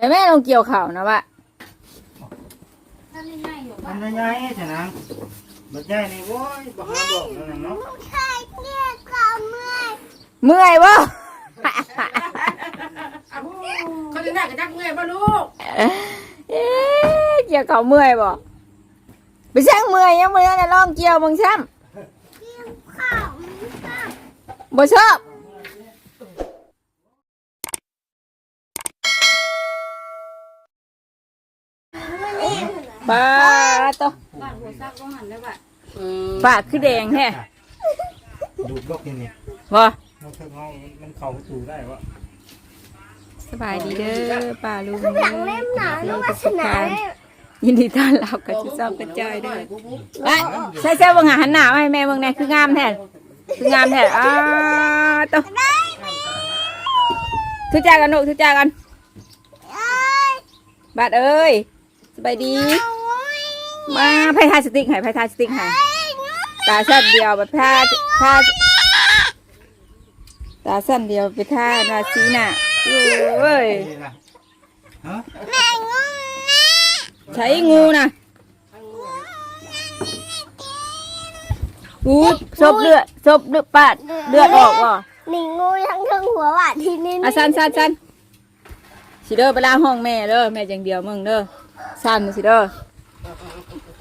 ไปแม่ลงเกี่ยวข่าวนะวะทำยังไงอยู่มันไม่ใหญ่ใช่นะมันใหญ่นี่โว้ยบ่หาบอกนั่นน่ะเนาะเมื่อยวะเขาจะได้กับจักเมื่อยป่ะลูกเอ๊ะเกี่ยวข่าวเมื่อยบ่ไปช่างเมื่อยยังเมื่อยนะลองเกี่ยวมึงซ้ำบ่ชอบ ปลาตัวบ้านหัวซักก็หันแล้วแบบปลาคือแดงแท้ดูดลกนี่นี่บ่มันคือเงามันเข้าประตูได้วะสบายดีเด้อป้าลุงเด้อนี่ก็สุขานยินดีต้อนรับกับชิซอกกระจอยเด้อไปใส่เสื้อบังหาหันหน้ามาให้แม่เบิ่งแหน่คืองามแท้คืองามแท้อ้าตัวทุกจากันลูกทุกจากันบาดเอ้ยสบายดี มาไพ่ทาสติ๊กให้ไพ่ทาสติ๊กให้ตาสั้นเดียวแบบทาทาตาสั้นเดียวไปทาหนาซีน่ะเอ้ยนี่ล่ะฮะใช้งูนะอู้ซบเลือดซบเลือดปาดเลือดออกว่ะหนิงงูทั้งเทิงหัวว่ะทีนี้อะสันสันสันสิเด้อไปล้างห้องแม่เด้อแม่จังเดียวมึงเด้อสันสิเด้อ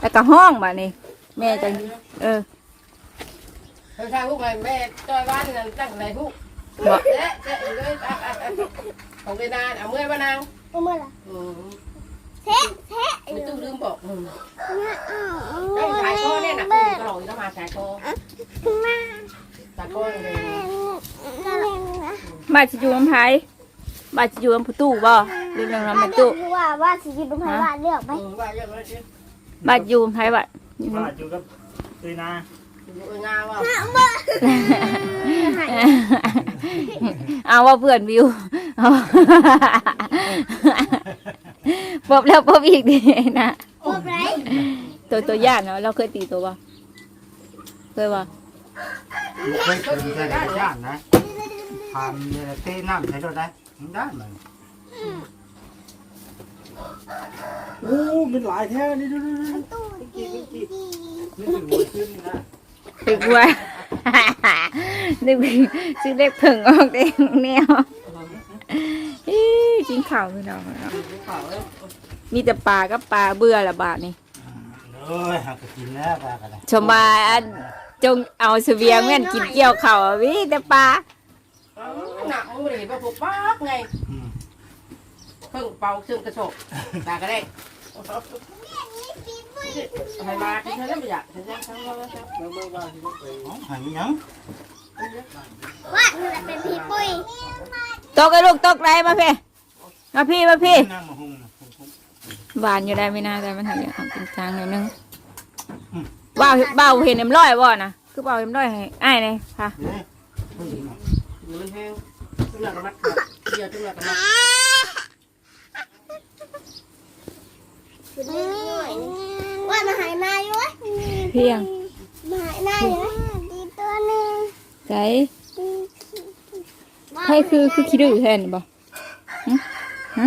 แล้วก็ห้องบ่นี่แม่จังเออทางทางลูกไงแม่จอยบ้านนั่นตั้งไหนลูกบ่เจ๊เจ๊เลยของเดนานเอาเมื่อยป่ะนางเมื่อไหร่อืมเทะเทะไม่ตู้ลืมบอกอืมไอ้ไอ้สายคอเนี่ยนะกระโหลกจะมาสายคอสายคอเลยบาดสิอยู่น้ำไผ บาดสิอยู่น้ำผู้ตู้บ่หรือเรื่องน้ำมันตู้ว่าว่าสิกินเป็นไผ่ว่าเลือกไปอืมว่าเยอะเลยสิบาดอยู่น้ำไผบ่ว่าอยู่กับตีนาอยู่งาว่าเอาว่าเพื่อนวิวเอาปบแล้วปบอีกดีนะโอ้ไรตัวตัวย่านเนาะเราเคยตีตัวบ่เคยบ่เคยเป็นแต่ในย่านนะทำเนี่ยเต้น้ำใช้รถได้ มันได้มันโอ้มันหลายแท้นี่ดูดูดูตู้ดีดีนี่เป็นหัวขึ้นนะตึกบัวนึกถึงซึ่งเล็กเพิ่งออกเด้งแนวอี้กินข้าวพี่น้องเนาะมีแต่ปลากับปลาเบื่อละบาทนี่เอ้ยหักกินแล้วปลากันเลยชมว่าอันจงเอาเสบียงแม่นกินเกี่ยวข้าวอะวิแต่ปลา หนักมือเลยป่ะปุ๊บปั๊บไงอืมเพิ่งเป่าซึ่งกระโชกตาก็ได้ให้มาที่ฉันไม่อยากฉันยังฉันว่าฉันเบิ่งเบิ่งว่าฉันไปอ๋อหันยังว่านี่แหละเป็นพี่ปุ้ยตกไอ้ลูกตกไรมาพี่มาพี่มาพี่นั่งมาหุงนะหุงหุงหวานอยู่ได้ไม่น่าแต่มันทำอย่างทำเป็นจางหน่อยนึงบ่าวบ่าวเห็นเอ็มร้อยบ่นะคือบ่าวเอ็มร้อยให้อ้ายเลยค่ะเด้ผู้ หญิงน่ะอมันแห้งทุกอย่างก็มัดเดียวทุกอย่างก็มัดว่ามาหายนายอยู่วะเพียงมาหายนายอยู่วะดีตัวหนึ่งใจให้คือคือคิดดื้อแทนบ่หึฮะ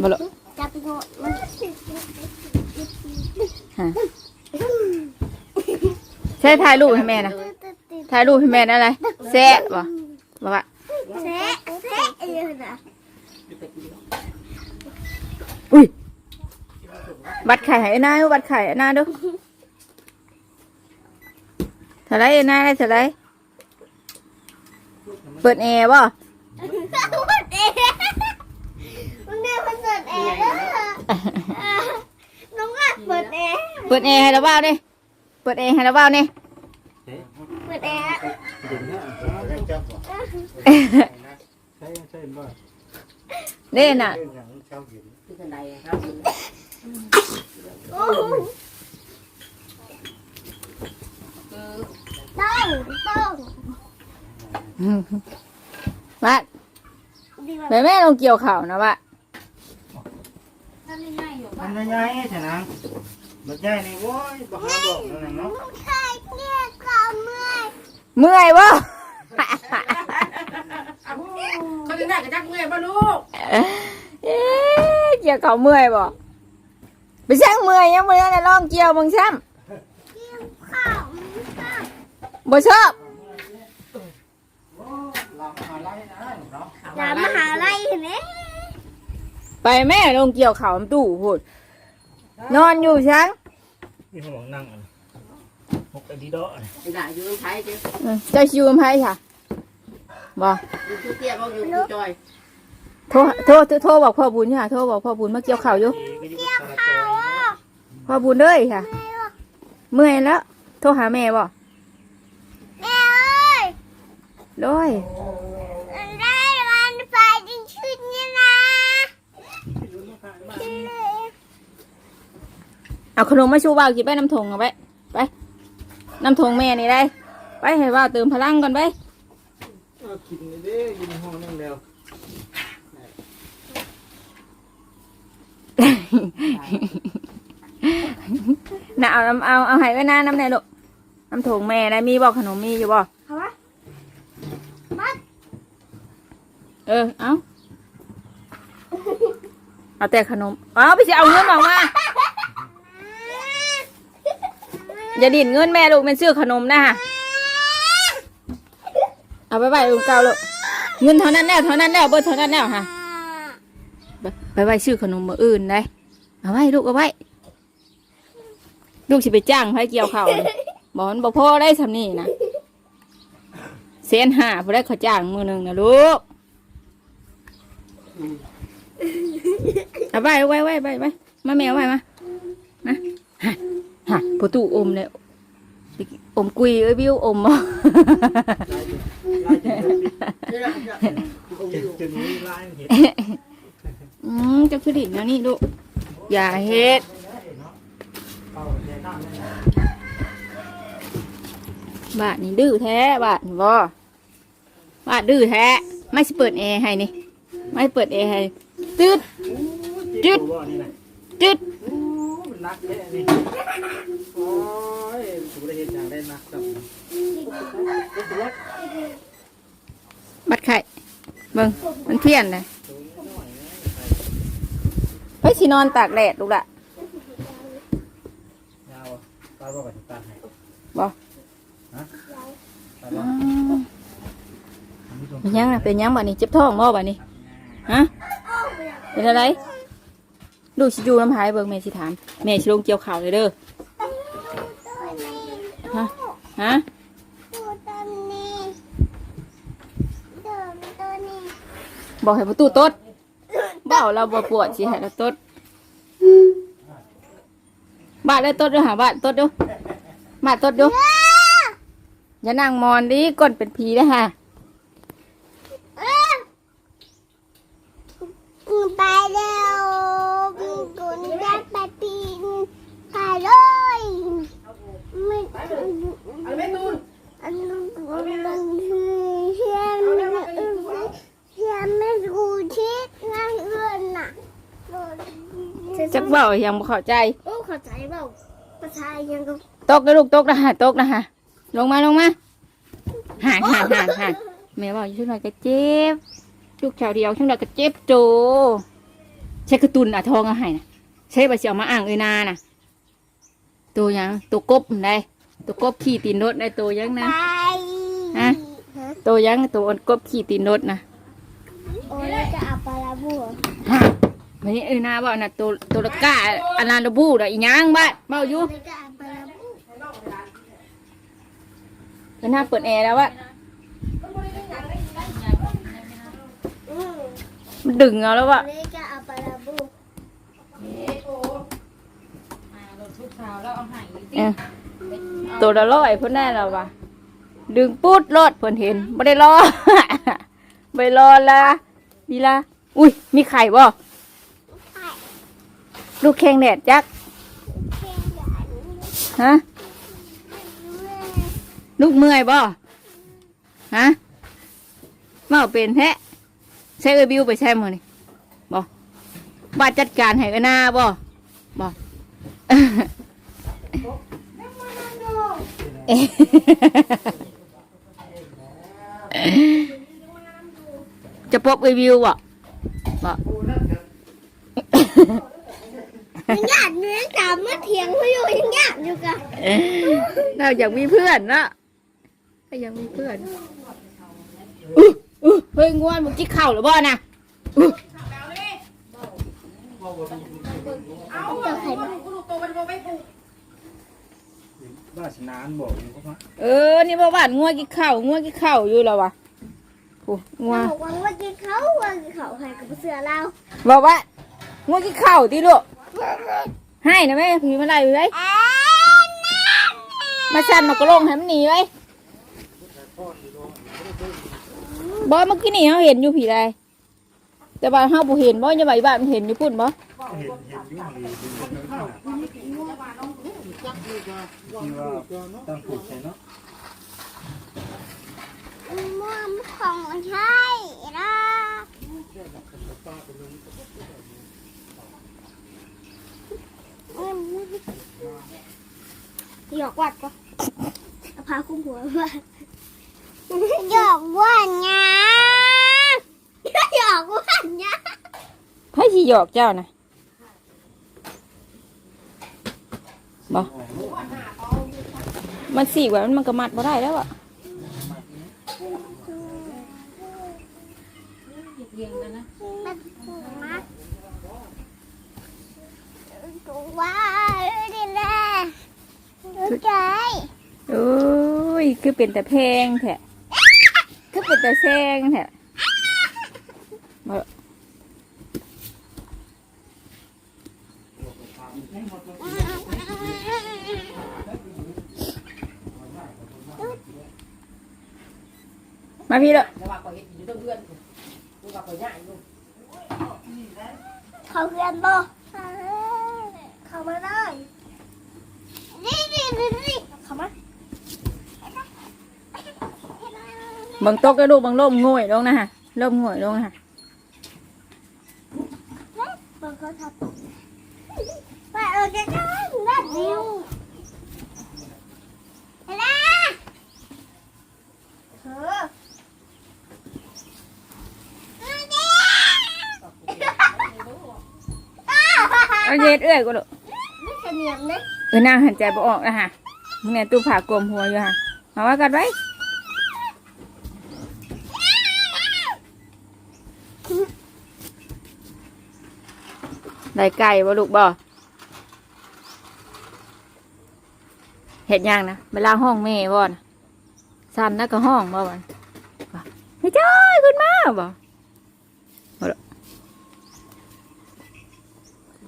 บ่หรอกจับงดมันฮะใช่ถ่ายรูปให้แม่นะถ่ายรูปให้แม่นั่นอะไร แซะบ่บ่ว่าแซะแซะอยู่นะอุ้ยบัตรไข่ให้นายบัตรไข่ให้นายดูเท่าไรนายได้เท่าไรเปิดแอร์บ่มันเอ๋มันเนี่ยมันเปิดแอร์น้องอัดเปิดแอร์เปิดแอร์ให้เราบ้านี่เปิดแอร์ให้เราบ้านี่เด้ เปิดแอร์เดี๋ยวนี้เรื่องจับบ่ใช่ใช่บ่เด่นอะเรื่องอย่างเช้าเย็นที่ทันใดครับโอ้โหคือต้องต้องมาดีกว่าแม่แม่ลงเกี่ยวข่าวนะวะทำยังไงอยู่มันไม่ใหญ่ใช่นะมันใหญ่นี่โว้ยบ่หาบอกนั่นน่ะเนาะ ใช่เนี่ยก็เมื่อย เมื่อยบ่เขาจะได้กับจักเมื่อยป่ะลูกเอ๊เกี่ยวเขาเมื่อยบ่ไปช่างเมื่อยยังบ่ได้ลองเกี่ยวมึงซ้ข้าวำบ่ชอบเรามาไล่นะเนาะหลานมหาลัยเห็นไหมไปแม่ลงเกี่ยวเขามตู้พูดนอนอยู่ช้างมีคนบอกนั่งอะ กไอ้ดีดอ Thì lại vô thấy chứ เออเจ้าชิวมันไพ่ค่ะบ่ Vô chú kia con vô chú trời โทรโทรโทรโทรบอกพ่อบุญค่ะ โทรบอกพ่อบุญมาเกี่ยวเขาวอยู่ ก็อยู่กับตาจอยพ่อบุญเด้ยค่ะ เมื่อยแล้ว โทรหาแม่บ่แม่เอ้ยโดยได้วันไฟจริงชุดนี้นะเอาขนมมาชูบ่าวกินไปน้ำทงเอาไปไป น้ำทงแม่นี่ได้ ไปให้ว่าวเติมพลังก่อนไปกินเด้ยินห้องนั่งแล้วน่ะเอาเอาเอาเอาให้ไว้หน้าน้ำไหนลูกน้ำทงแม่ได้มีบอกขนมมีอยู่บ่เอาวะเออเอาเอาแต่ขนมเอาไปสิเอาเงินออกมา อย่าดิ่นเงินแม่ลูกเป็นซื้อขนมนะฮะเอาไปไปลุงเก่าลูกเงินเท่านั้นแล้วเท่านั้นแล้วเบิดเท่านั้นแล้วฮะไปไปซื้อขนมมืออื่นได้เอาไว้ลูกเอาไว้ลูกสิไปจ้างไผเกี่ยวเขาบอกมันบอกพ่อได้สำนี่นะเซนห้าพอได้เขาจ้างมือหนึ่งนะลูกเอาไว้ไว้ไว้ไว้ไว้มาแมวไว้มานะ ฮะฮะประตูอมเลยอมกุยเอ้ยบิวอมบ่ Thế là không nhận Không จน vô จนมีลายเห็นอืมเจะคือดินแล้วนี่ลูอย่าเฮ็ดเอานน้ำนี่นะบาทนี่ดื้อแท้บาทบ่บาทดื้อแท้ ไม่สิเปิดแอร์ให้นี่ ไม่เปิดแอร์ให้ตืดจุดบ่นี่นะตืด นนักแค่นี้โอ้ยถูกได้เห็นอย่างได้นักกับบัดไข่เบิ่งมันเพี้ยนเลยเฮ้ยสินอนตากแดดลูกละยาวตาบอกกับตาให้บ่ฮะตาอืบอกมเป็นยังน่ะเป็นยังบัดนี้เจ็บท้องบ่บัดนี้ฮะเป็นอะไร ลูกสิอยู่น้ำหายเบิ่งแม่สิถามแม่สิลงเกี่ยวข่าวเลยเด้อตัวนี้ฮะฮะตัวตัวนี้ตัวตัวนี้บอกให้ประตูตดเบ้าเราบ่ปวดสิให้เราตดบ้านได้ตดด้วยหาบ้านตดดูมาตดดูอย่านั่งมอนดิก้นเป็นผีนะฮะ เอ้ยไปแล้วคุณได้ไปปีนไปเลยไม่ Ăn bếp luôn อันนั้นมันคือเชื่อเชื่อไม่รู้ที่ง่ายเกินน่ะ จักเบ้า ยังบ่เข้าใจ โอ้เข้าใจเปล่าภาษายังก็ตกนะลูกตกนะฮะตกนะฮะลงมาลงมาห่านห่านห่านห่านแม่บอกอยู่ช่วงหน่อยก็เจ็บลูกชาวเดียวช่วงหน่อยก็เจ็บโจใช้กระตุนอะทองอะให้นะใช้ใบเสียวมาอ่างเอยนาน่ะตัวยังตัวกบได้ตัวกบขี่ตีนรถได้ตัวยังไปนะฮะตัวยังตัวกบขี่ตีนรถนะโอ้ยจะเอาปลาบัวฮะ วันนี้เอยนาบอกนะตัวตัวละก้าอันนั้นระบูดอกอีหยังบ้านเมาอยู่ไม่จะเอาปลาบัวเอยนาเปิดแอร์แล้ววะอืมมันดึงเอาแล้วว่ะเอาปลาบัวเอตัวละร้อยพ่นได้แล้ววะดึงปุ๊ดรถเพิ่นเห็นไม่ได้รอไปรอละดีละอุ้ยมีไข่บ่ ลูกแข้งแดดจักฮะลูกเมื่อยบ่ฮะเมาเป็นแท้ใช้เอบิวไปใช้มือนี่บ่บ้านจัดการให้เออหน้าบ่บ่เอ๊ะจะพบรีวิวบ่บ่ ยังหยาดเนื้อจามเมื่อเถียงเขาอยู่ยังหยาดอยู่กันเราอยากมีเพื่อนเนาะก็ยังมีเพื่อนอุ๊ยอุ๊ยเฮ้ยง่วนมึงกินข้าวหรือบ่น่ะอุ๊ยเจ้าไข่มาบ้าชนานบอกอยู่ว่าเออ นี่บ่บ้านง่วงกินข้าวง่วงกินข้าวอยู่แล้ววะโอ้ง่วงบอกว่าว่ากินเขาว่ากินเขาใครกับเสือเราบอกว่าง่วงกินข้าวดิลูก ให้นะแม่ผีมาไล่ไว้มาสั่นมากระลงให้มันหนีไว้บอเมื่อกี้นี่เขาเห็นอยู่ผีไรแต่บ้านเขาบ่เห็นบ่ยังไงบ้านมันเห็นอยู่พุ่นบ่เห็นเห็นยุ่งดีที่ว่าต้องผูกใช่เนาะม่วงของใช่ละ หยอกวัดก็พาคุ้มหัวว่าหยอกวัดไงหยอกวัดไงไผสิหยอกเจ้านะบ่มันสีกว่ามันมันก็มัดบ่ได้แล้วอะมันถูกมากถูกว่าดีแหละรู้ ใจโอ้ย คือเป็นแต่เพลงแท้คือเป็นแต่แซงแท้มามาพี่เด้อแต่ว่าก็เห็นอยู่เพื่อนกูว่าก็ย่ายอยู่เขาเพื่อนบ่เขามาได้นี่นี่นี่นี่เขามา บังตกก็ลูกบังล่มง่วยลงนะฮะล่มง่วยลงฮะ เปิดเขาทับไปเออจะได้ได้ดิวเฮ้ยเธอ เอาเย็ดเอ้ยกูดู ไม่เสนียมเลย เออนางหันใจบ่ออกนะฮะมึงเนี่ยตู้ผ่ากลมหัวอยู่ฮะมาว่ากันไว้ได้ไก่บ่ลูกบ่เห็ดยังนะเวลาห้องแม่บ่นะสั่นแล้วก็ห้องบ่วันเฮ้ยจ้อยขึ้นมาบ่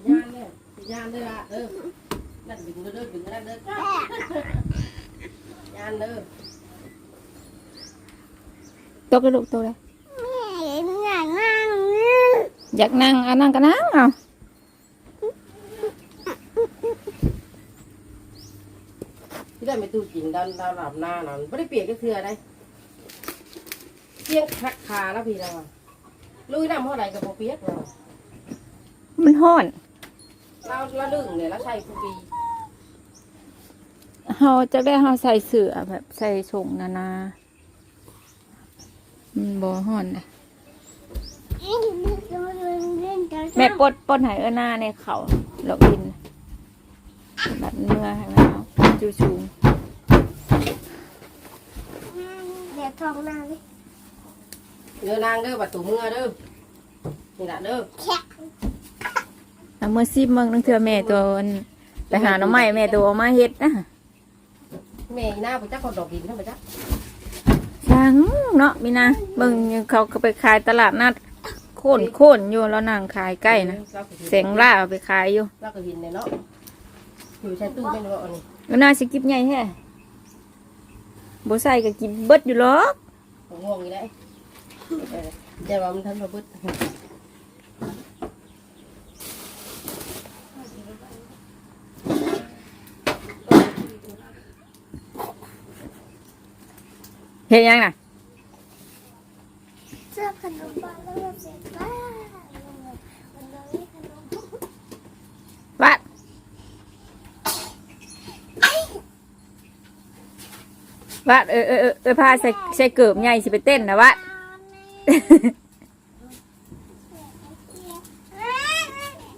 ย่านเลยย่านเลยล่ะเด้อ นั่นดึงเด้อดึงนั่นเด้อย่านเด้อตกกระดูกตัวเลยแม่เห็นอย่างนั้นอยากนั่งอะนั่งก็นั่งเอาที่ได้ไปตู้กินดาวดาวหลับหน้านั่นไม่ได้เปียกก็เถื่อได้เปียกคักขาแล้วพี่เราลุยน้ำเท่าไหร่กับโปเปียกเรามันห้อนเราเราดึงเนี่ยเราใส่ฟูปี เฮาจะได้เฮาใส่เสื้อแบบใส่ส่งนานามันบ่ห้อนเลยแม่ปดปดใหายเออหน้าในเขาเรากินแบบเนื้อให้มันเอาจูชูเดี๋ยวทองนาเลยเด้อนางเด้อประตูเมื่อเด้อนี่แหละเด้อแค่แล้วเมื่อซิบเมืองนึงเทื่อแม่ตัวอันไปหาหน่อไม้แม่ตัวเอามาเฮ็ดนะ แม่หน้าไปจักคนดอกดินทั้งไปจักช่างเนาะมีนะเบิ่งเขาก็ไปขายตลาดนัดโค่นโค่นอยู่แล้วนั่งขายใกล้นะเสียงล่าเอาไปขายอยู่เราก็เห็นเนี่ยเนาะอยู่ใช้ตู้เป็นว่าอันนี้ก็น่าสิกิบใหญ่แท้บ่ใส่ก็กินเบิดอยู่หรอกผมง่วงอยู่ได้เออเดี๋ยวว่ามันทำมาบึ้ด เฮ็ดยังน่ะเสื้อขนมปังแล้วก็เสร็จบ้าวันนี้ขนมวัดวัดเออเออเออเออพาใส่ใส่เกิบใหญ่สิไปเต้นนะวัดม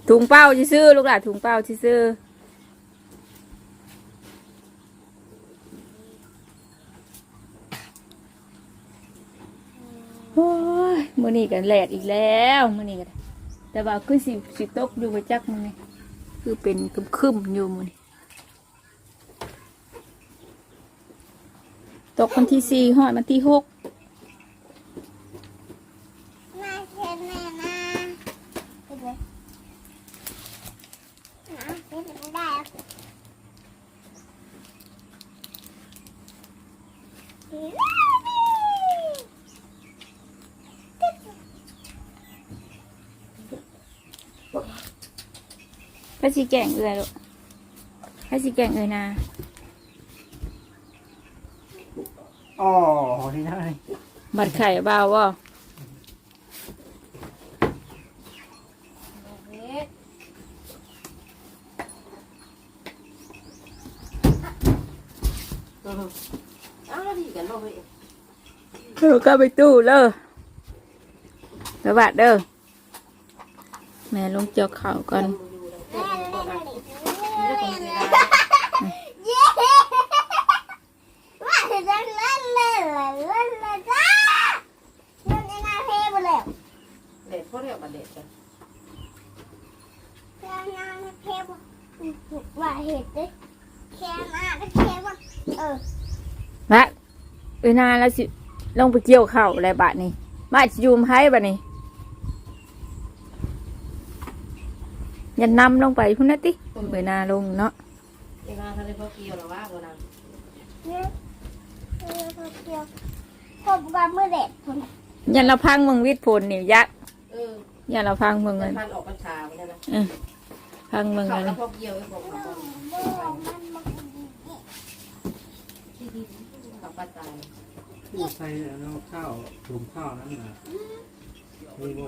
ถุงเป้าซื่อๆลูกหลานถุงเป้าซื่อ โอ้ยมื้อนี้กันแหลดอีกแล้วมื้อนี้กันแต่ว่าคือสิสิตกอยู่ไปจักมื้อนี้คือเป็นครึมๆอยู่มื้อนี้ตกวันที่สี่ฮอดวันที่หก มาเช็ดแม่นะไปเลยนะเช็ดไม่ได้อะ พระสิแกงเอือยลูกพระสิแกงเอือยนาอ๋อที่นั่นบัดไข่เบาบ่เอาแล้วดีกันบ่เฮ้ยเดี๋ยวก็ไปตู้เลยสวัสดีเด้อแม่ลงเจียวข่าวก่อน แม่เล่นดิเล่นเลยเย้ว่าจะเล่นเล่นเล่นเล่นเลยจ้าเล่นในนาเทไปแล้ว เด็ดพอเรียกมาเด็ดกัน แค่นาเทปว่าเห็ดดิแค่นาเทปเออ ละเอ้ยนานแล้วสิลงไปเกี่ยวข่าวอะไรบาทนี่มาจะยูมให้บาทนี่อย่านำลงไปพุ่นนะติเอ้ยนาลงเนาะเวลาทะเลพวกเกี่ยวหรอว่าโบราณเนี่ยเออพอเกี่ยวผมว่าเมื่อเด็กผมยันเราพังเมืองวิทย์ผลนี่ยักษ์เออยันเราพังเมืองมัเงินนพันออกพรรษาไปนะพังเมืองเขาเงินแล้วพวกเกี่ยวไอ้พวกเขาเขาปัจจัย ผู้ใส่แล้วข้าวถุงข้าวนั่นนะมีบ่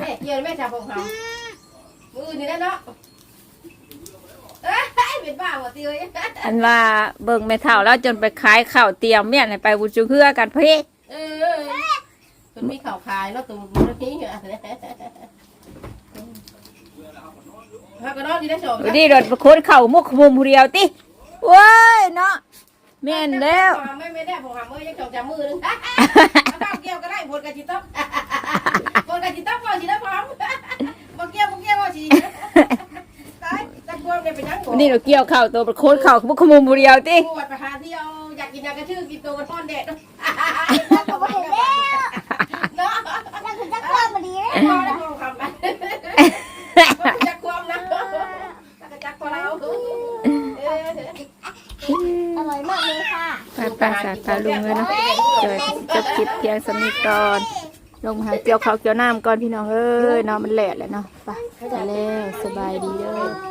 แม่เกี่ยวแม่จับของเขามือนี่นะเนาะเอ้ยเป็นบ้าหมดตีเลยอันว่าเบิ่งไม่เท่าแล้วจนไปขายข้าวเตรียมเมียนให้ไปบุญจุเพื่อกันเพ่เออมันมีข่าวคายเนาะตัวมันนี้เหรอถ้าก็นอนที่ได้ชมวันนี้รถปรเข่ามุกมุมเดียวติเว้ยเนาะ แม่นแล้วไม่ไม่ได้ผมหามือยังจองจำมือนึงถ้าเกี่ยวก็ได้ผลกระจิตต๊อบผลกระจิตต๊อบพอสิได้พร้อมบ่เกี่ยวบ่เกี่ยวว่าสิตายตะกวมเนี่ยเป็นยังวันนี้เราเกี่ยวเข่าวตัวประคนเข่ามุกขมุมผู้เดียวติปวดไปหาที่เอาอยากกินยากระชื่อกินตัวมันทอนแดดเนาะก็ไม่เห็นแล้วเนาะแล้วคือจะกลัวมาดีเลยพอแล้วพอคำไปจะความนะจักพอแล้ว อร่อยมากเลยค่ะ ไปไปสาตาลุงเลยเนาะเจอจบคลิปเพียงสำนิทก่อนลงมาหาเกี่ยวเขาเกี่ยวน้ำก่อนพี่น้องเอ้ยเนาะมันแหลกแล้วเนาะไปไปแล้วสบายดีเด้อ